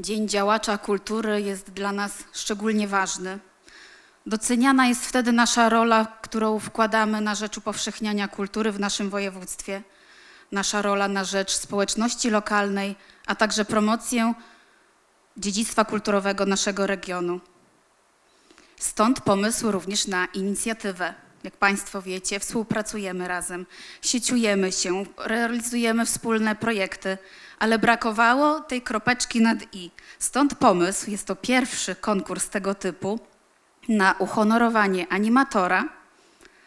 Dzień Działacza Kultury jest dla nas szczególnie ważny. Doceniana jest wtedy nasza rola, którą wkładamy na rzecz upowszechniania kultury w naszym województwie, nasza rola na rzecz społeczności lokalnej, a także promocję dziedzictwa kulturowego naszego regionu. Stąd pomysł również na inicjatywę. Jak Państwo wiecie, współpracujemy razem, sieciujemy się, realizujemy wspólne projekty, ale brakowało tej kropeczki nad i. Stąd pomysł, jest to pierwszy konkurs tego typu, na uhonorowanie animatora,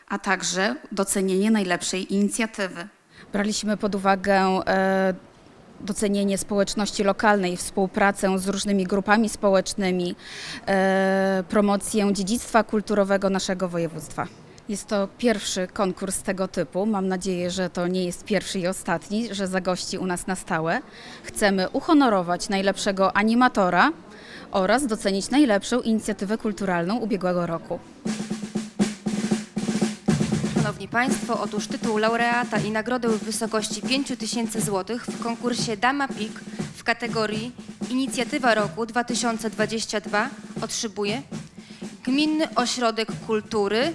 a także docenienie najlepszej inicjatywy. Braliśmy pod uwagę e, docenienie społeczności lokalnej, współpracę z różnymi grupami społecznymi, e, promocję dziedzictwa kulturowego naszego województwa. Jest to pierwszy konkurs tego typu. Mam nadzieję, że to nie jest pierwszy i ostatni, że zagości u nas na stałe. Chcemy uhonorować najlepszego animatora oraz docenić najlepszą inicjatywę kulturalną ubiegłego roku. Szanowni Państwo, otóż tytuł laureata i nagrodę w wysokości 5 tysięcy złotych w konkursie Dama PIK w kategorii Inicjatywa Roku 2022 otrzymuje Gminny Ośrodek Kultury,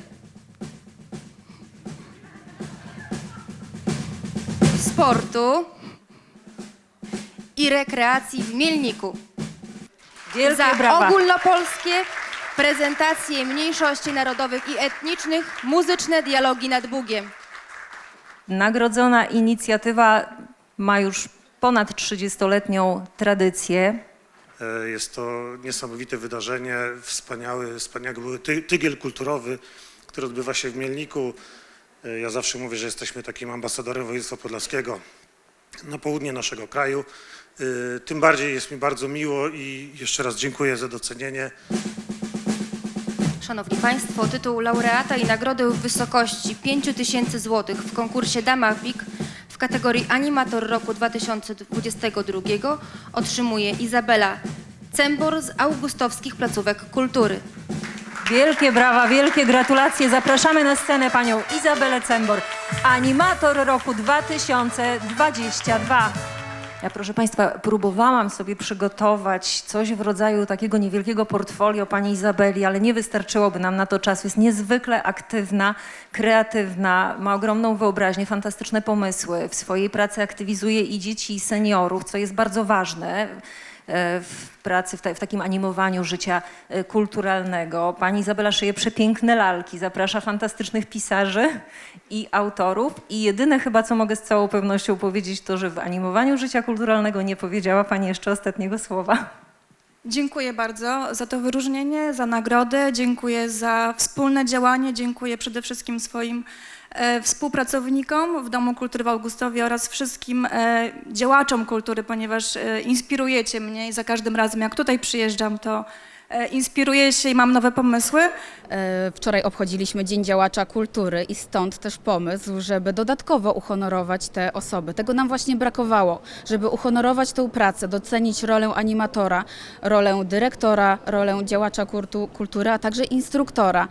Sportu i Rekreacji w Mielniku Wielkie za brawa. ogólnopolskie prezentacje mniejszości narodowych i etnicznych, muzyczne dialogi nad Bugiem. Nagrodzona inicjatywa ma już ponad 30-letnią tradycję. E, Jest to niesamowite wydarzenie, wspaniały, wspaniały ty, tygiel kulturowy, który odbywa się w Mielniku. E, Ja zawsze mówię, że jesteśmy takim ambasadorem województwa podlaskiego na południe naszego kraju. E, Tym bardziej jest mi bardzo miło i jeszcze raz dziękuję za docenienie. Szanowni Państwo, tytuł laureata i nagrodę w wysokości 5 tysięcy złotych w konkursie Dama WIK w kategorii Animator Roku 2022 otrzymuje Izabela Cembor z Augustowskich Placówek Kultury. Wielkie brawa, wielkie gratulacje. Zapraszamy na scenę panią Izabelę Cembor, animator roku 2022. Ja, proszę Państwa, próbowałam sobie przygotować coś w rodzaju takiego niewielkiego portfolio pani Izabeli, ale nie wystarczyłoby nam na to czasu. Jest niezwykle aktywna, kreatywna, ma ogromną wyobraźnię, fantastyczne pomysły. W swojej pracy aktywizuje i dzieci, i seniorów, co jest bardzo ważne w pracy, w, w takim animowaniu życia e, kulturalnego. Pani Izabela szyje przepiękne lalki, zaprasza fantastycznych pisarzy i autorów. I jedyne chyba, co mogę z całą pewnością powiedzieć, to, że w animowaniu życia kulturalnego nie powiedziała Pani jeszcze ostatniego słowa. Dziękuję bardzo za to wyróżnienie, za nagrodę, dziękuję za wspólne działanie, dziękuję przede wszystkim swoim e, współpracownikom w Domu Kultury w Augustowie oraz wszystkim e, działaczom kultury, ponieważ e, inspirujecie mnie i za każdym razem jak tutaj przyjeżdżam, to e, inspiruję się i mam nowe pomysły. E, Wczoraj obchodziliśmy Dzień Działacza Kultury i stąd też pomysł, żeby dodatkowo uhonorować te osoby. Tego nam właśnie brakowało, żeby uhonorować tę pracę, docenić rolę animatora, rolę dyrektora, rolę działacza kultu- kultury, a także instruktora.